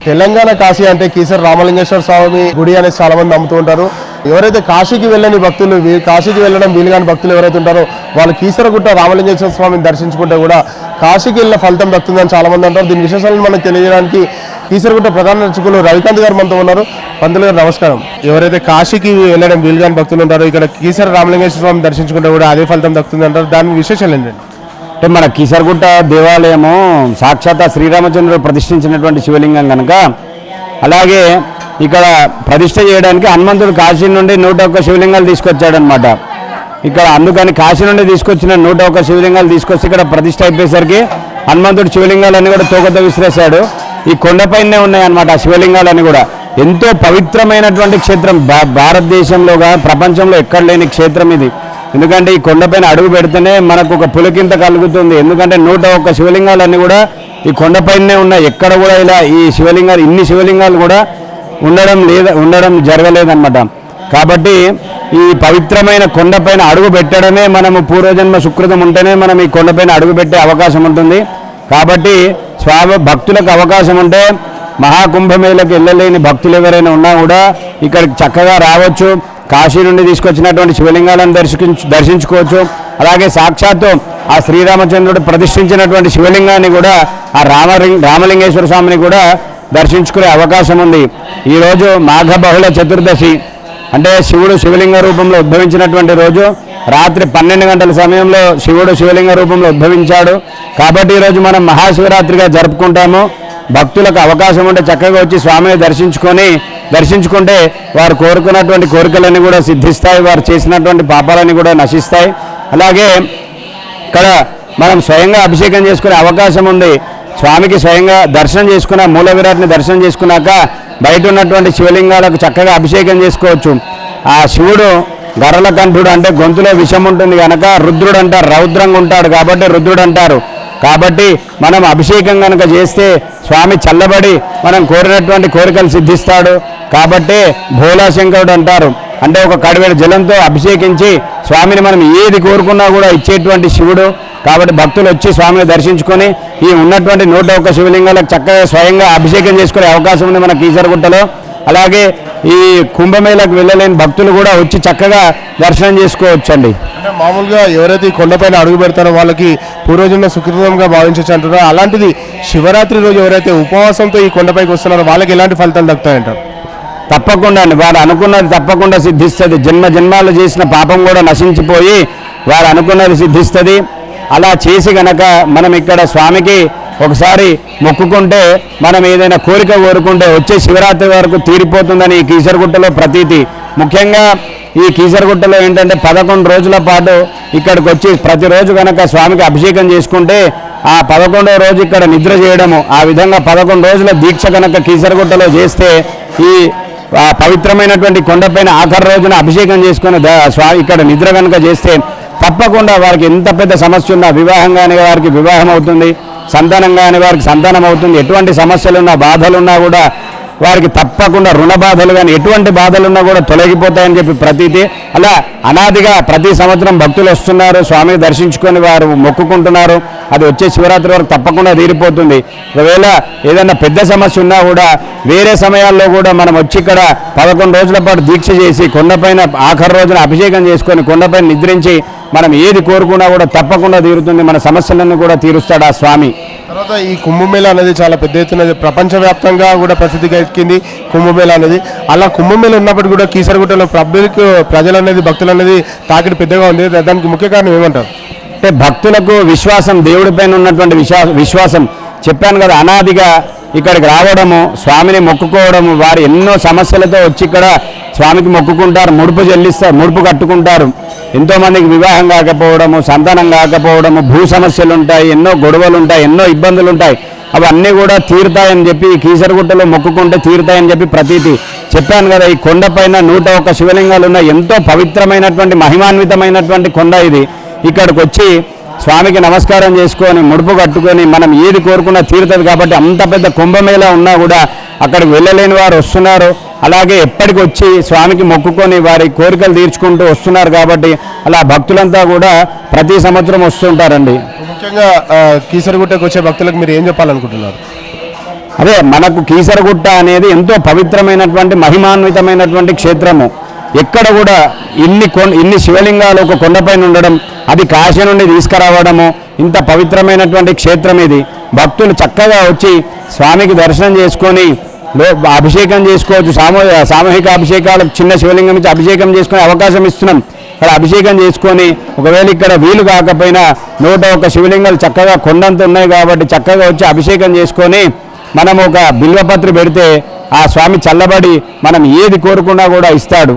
తెలంగాణ కాశీ అంటే కీసర రామలింగేశ్వర స్వామి గుడి అనేది చాలా మంది నమ్ముతూ ఉంటారు ఎవరైతే కాశీకి వెళ్ళని భక్తులు కాశీకి వెళ్ళడం వీలు కాని భక్తులు ఎవరైతే ఉంటారో వాళ్ళు కీసరగుట్ట రామలింగేశ్వర స్వామిని దర్శించుకుంటే కూడా కాశీకి వెళ్ళిన ఫలితం దక్కుతుందని చాలా మంది అంటారు. దీని విశేషాలను మనకు తెలియజేయడానికి కీసరగుట్ట ప్రధాన నర్చకులు రవికాంత్ గారు మనతో ఉన్నారు. పంతులు గారు నమస్కారం. ఎవరైతే కాశీకి వెళ్ళడం వీలు కాని భక్తులు ఉంటారో ఇక్కడ కీసర రామలింగేశ్వర స్వామిని దర్శించుకుంటే కూడా అదే ఫలితం దక్కుతుంది అంటారు దాని విశేషాలు ఏంటండి? అంటే మన కీసరగుట్ట దేవాలయము సాక్షాత్ శ్రీరామచంద్రుడు ప్రతిష్ఠించినటువంటి శివలింగం కనుక అలాగే ఇక్కడ ప్రతిష్ఠ చేయడానికి హనుమంతుడు కాశీ నుండి నూట ఒక్క శివలింగాలు తీసుకొచ్చాడనమాట ఇక్కడ అందుకని కాశీ నుండి తీసుకొచ్చిన నూట ఒక్క శివలింగాలు తీసుకొచ్చి ఇక్కడ ప్రతిష్ఠ అయిపోయేసరికి హనుమంతుడు శివలింగాలన్నీ కూడా తోకతో విసిరేశాడు. ఈ కొండపైనే ఉన్నాయన్నమాట ఆ శివలింగాలన్నీ కూడా. ఎంతో పవిత్రమైనటువంటి క్షేత్రం. భా భారతదేశంలో ప్రపంచంలో ఎక్కడ లేని క్షేత్రం ఇది. ఎందుకంటే ఈ కొండపైన అడుగు పెడితేనే మనకు ఒక పులకింత కలుగుతుంది. ఎందుకంటే నూట ఒక్క శివలింగాలన్నీ కూడా ఈ కొండపైనే ఉన్నాయి. ఎక్కడ కూడా ఇలా ఈ శివలింగాలు ఇన్ని శివలింగాలు కూడా ఉండడం లేదా ఉండడం జరగలేదన్నమాట. కాబట్టి ఈ పవిత్రమైన కొండపైన అడుగు పెట్టడమే మనము పూర్వజన్మ సుకృతం ఉంటేనే మనం ఈ కొండపైన అడుగు పెట్టే అవకాశం ఉంటుంది. కాబట్టి స్వామి భక్తులకు అవకాశం ఉంటే మహాకుంభమేళకు వెళ్ళలేని భక్తులు ఎవరైనా ఉన్నా కూడా ఇక్కడికి చక్కగా రావచ్చు. కాశీ నుండి తీసుకొచ్చినటువంటి శివలింగాలను దర్శించు దర్శించుకోవచ్చు. అలాగే సాక్షాత్తు ఆ శ్రీరామచంద్రుడు ప్రతిష్ఠించినటువంటి శివలింగాన్ని కూడా ఆ రామలింగ రామలింగేశ్వర స్వామిని కూడా దర్శించుకునే అవకాశం ఉంది. ఈరోజు మాఘ బహుళ చతుర్దశి. అంటే శివుడు శివలింగ రూపంలో ఉద్భవించినటువంటి రోజు రాత్రి పన్నెండు గంటల సమయంలో శివుడు శివలింగ రూపంలో ఉద్భవించాడు. కాబట్టి ఈరోజు మనం మహాశివరాత్రిగా జరుపుకుంటాము. భక్తులకు అవకాశం ఉంటే చక్కగా వచ్చి స్వామిని దర్శించుకొని దర్శించుకుంటే వారు కోరుకున్నటువంటి కోరికలన్నీ కూడా సిద్ధిస్తాయి వారు చేసినటువంటి పాపాలన్నీ కూడా నశిస్తాయి. అలాగే ఇక్కడ మనం స్వయంగా అభిషేకం చేసుకునే అవకాశం ఉంది. స్వామికి స్వయంగా దర్శనం చేసుకున్న మూల విరాట్ని దర్శనం చేసుకున్నాక బయట ఉన్నటువంటి శివలింగాలకు చక్కగా అభిషేకం చేసుకోవచ్చు. ఆ శివుడు గర్రల కంఠుడు అంటే గొంతులో విషం ఉంటుంది కనుక రుద్రుడు అంటారు రౌద్రంగా ఉంటాడు కాబట్టి రుద్రుడు అంటారు కాబట్టి మనం అభిషేకం కనుక చేస్తే స్వామి చల్లబడి మనం కోరినటువంటి కోరికలు సిద్ధిస్తాడు. కాబట్టి భోలాశంకరుడు అంటారు. అంటే ఒక కడివేడు జలంతో అభిషేకించి స్వామిని మనం ఏది కోరుకున్నా కూడా ఇచ్చేటువంటి శివుడు. కాబట్టి భక్తులు వచ్చి స్వామిని దర్శించుకొని ఈ ఉన్నటువంటి నూట ఒక్క శివలింగాలకు చక్కగా స్వయంగా అభిషేకం చేసుకునే అవకాశం ఉంది మన కీసరగుట్టలో. అలాగే ఈ కుంభమేళకు వెళ్ళలేని భక్తులు కూడా వచ్చి చక్కగా దర్శనం చేసుకోవచ్చండి. అంటే మామూలుగా ఎవరైతే ఈ కొండపైన అడుగు పెడతారో వాళ్ళకి పూర్వజన్మ సుకృతంగా భావించవచ్చు అంటారో అలాంటిది శివరాత్రి రోజు ఎవరైతే ఉపవాసంతో ఈ కొండపైకి వస్తున్నారో వాళ్ళకి ఎలాంటి ఫలితాలు దక్కుతాయంటారు? తప్పకుండా అండి. వారు అనుకున్నది తప్పకుండా సిద్ధిస్తుంది. జన్మ జన్మాలు చేసిన పాపం కూడా నశించిపోయి వారు అనుకున్నది సిద్ధిస్తుంది. అలా చేసి గనక మనం ఇక్కడ స్వామికి ఒకసారి మొక్కుకుంటే మనం ఏదైనా కోరిక కోరుకుంటే వచ్చే శివరాత్రి వరకు తీరిపోతుందని ఈ కీసరగుట్టలో ప్రతీతి. ముఖ్యంగా ఈ కీసరగుట్టలో ఏంటంటే పదకొండు రోజుల పాటు ఇక్కడికి వచ్చి ప్రతిరోజు కనుక స్వామికి అభిషేకం చేసుకుంటే ఆ పదకొండవ రోజు ఇక్కడ నిద్ర చేయడము ఆ విధంగా పదకొండు రోజుల దీక్ష కనుక కీసరగుట్టలో చేస్తే ఈ పవిత్రమైనటువంటి కొండపైన ఆఖరి రోజున అభిషేకం చేసుకుని స్వామి ఇక్కడ నిద్ర కనుక చేస్తే తప్పకుండా వారికి ఎంత పెద్ద సమస్య ఉన్నా వివాహం కాని వారికి వివాహం అవుతుంది సంతానం కాని వారికి సంతానం అవుతుంది ఎటువంటి సమస్యలున్నా బాధలున్నా కూడా వారికి తప్పకుండా రుణ బాధలు కానీ ఎటువంటి బాధలున్నా కూడా తొలగిపోతాయని చెప్పి ప్రతీతి. అలా అనాదిగా ప్రతి సంవత్సరం భక్తులు వస్తున్నారు స్వామిని దర్శించుకొని వారు మొక్కుకుంటున్నారు. అది వచ్చే శివరాత్రి వరకు తప్పకుండా తీరిపోతుంది. ఒకవేళ ఏదైనా పెద్ద సమస్య ఉన్నా కూడా వేరే సమయాల్లో కూడా మనం వచ్చి ఇక్కడ పదకొండు రోజుల పాటు దీక్ష చేసి కొండపైన ఆఖరి రోజున అభిషేకం చేసుకొని కొండపైన నిద్రించి మనం ఏది కోరుకున్నా కూడా తప్పకుండా తీరుతుంది. మన సమస్యలన్నీ కూడా తీరుస్తాడు ఆ స్వామి. తర్వాత ఈ కుంభమేళ అనేది చాలా పెద్ద ఎత్తున ప్రపంచవ్యాప్తంగా కూడా ప్రసిద్ధిగా ఎక్కింది కుంభమేళ అనేది. అలా కుంభమేళ ఉన్నప్పటికీ కూడా కీసరగుట్టలో పబ్లిక్ ప్రజలు అనేది భక్తులు అనేది తాకిడి పెద్దగా ఉంది. దానికి ముఖ్య కారణం ఏమంటారు? అంటే భక్తులకు విశ్వాసం దేవుడిపైన ఉన్నటువంటి విశ్వాసం చెప్పాను కదా అనాదిగా ఇక్కడికి రావడము స్వామిని మొక్కుకోవడము వారు ఎన్నో సమస్యలతో వచ్చి ఇక్కడ స్వామికి మొక్కుకుంటారు ముడుపు చెల్లిస్తారు ముడుపు కట్టుకుంటారు. ఎంతోమందికి వివాహం కాకపోవడము సంతానం కాకపోవడము భూ సమస్యలు ఉంటాయి ఎన్నో గొడవలు ఉంటాయి ఎన్నో ఇబ్బందులు ఉంటాయి అవన్నీ కూడా తీరుతాయని చెప్పి కీసరగుట్టలో మొక్కుకుంటే తీరుతాయని చెప్పి ప్రతీతి చెప్పాను కదా ఈ కొండపైన నూట ఒక్క శివలింగాలు ఉన్న ఎంతో పవిత్రమైనటువంటి మహిమాన్వితమైనటువంటి కొండ ఇది. ఇక్కడికి వచ్చి స్వామికి నమస్కారం చేసుకొని ముడుపు కట్టుకొని మనం ఏది కోరుకున్నా తీరుతుంది కాబట్టి అంత పెద్ద కుంభమేళ ఉన్నా కూడా అక్కడికి వెళ్ళలేని వారు వస్తున్నారు. అలాగే ఎప్పటికి వచ్చి స్వామికి మొక్కుకొని వారి కోరికలు తీర్చుకుంటూ వస్తున్నారు కాబట్టి అలా భక్తులంతా కూడా ప్రతి సంవత్సరం వస్తుంటారండి. ముఖ్యంగా కీసరగుట్టకు వచ్చే భక్తులకు మీరు ఏం చెప్పాలనుకుంటున్నారు? అదే మనకు కీసరగుట్ట అనేది ఎంతో పవిత్రమైనటువంటి మహిమాన్వితమైనటువంటి క్షేత్రము. ఎక్కడ కూడా ఇన్ని ఇన్ని శివలింగాలు ఒక కొండపైన ఉండడం అది కాశీ నుండి తీసుకురావడము ఇంత పవిత్రమైనటువంటి క్షేత్రం ఇది. భక్తులు చక్కగా వచ్చి స్వామికి దర్శనం చేసుకొని అభిషేకం చేసుకోవచ్చు. సామూహిక సామూహిక అభిషేకాలు చిన్న శివలింగం నుంచి అభిషేకం చేసుకునే అవకాశం ఇస్తున్నాం. ఇక్కడ అభిషేకం చేసుకొని ఒకవేళ ఇక్కడ వీలు కాకపోయినా నూట ఒక శివలింగాలు చక్కగా కొండంత ఉన్నాయి కాబట్టి చక్కగా వచ్చి అభిషేకం చేసుకొని మనం ఒక బిల్వపత్రి పెడితే ఆ స్వామి చల్లబడి మనం ఏది కోరుకున్నా కూడా ఇస్తాడు.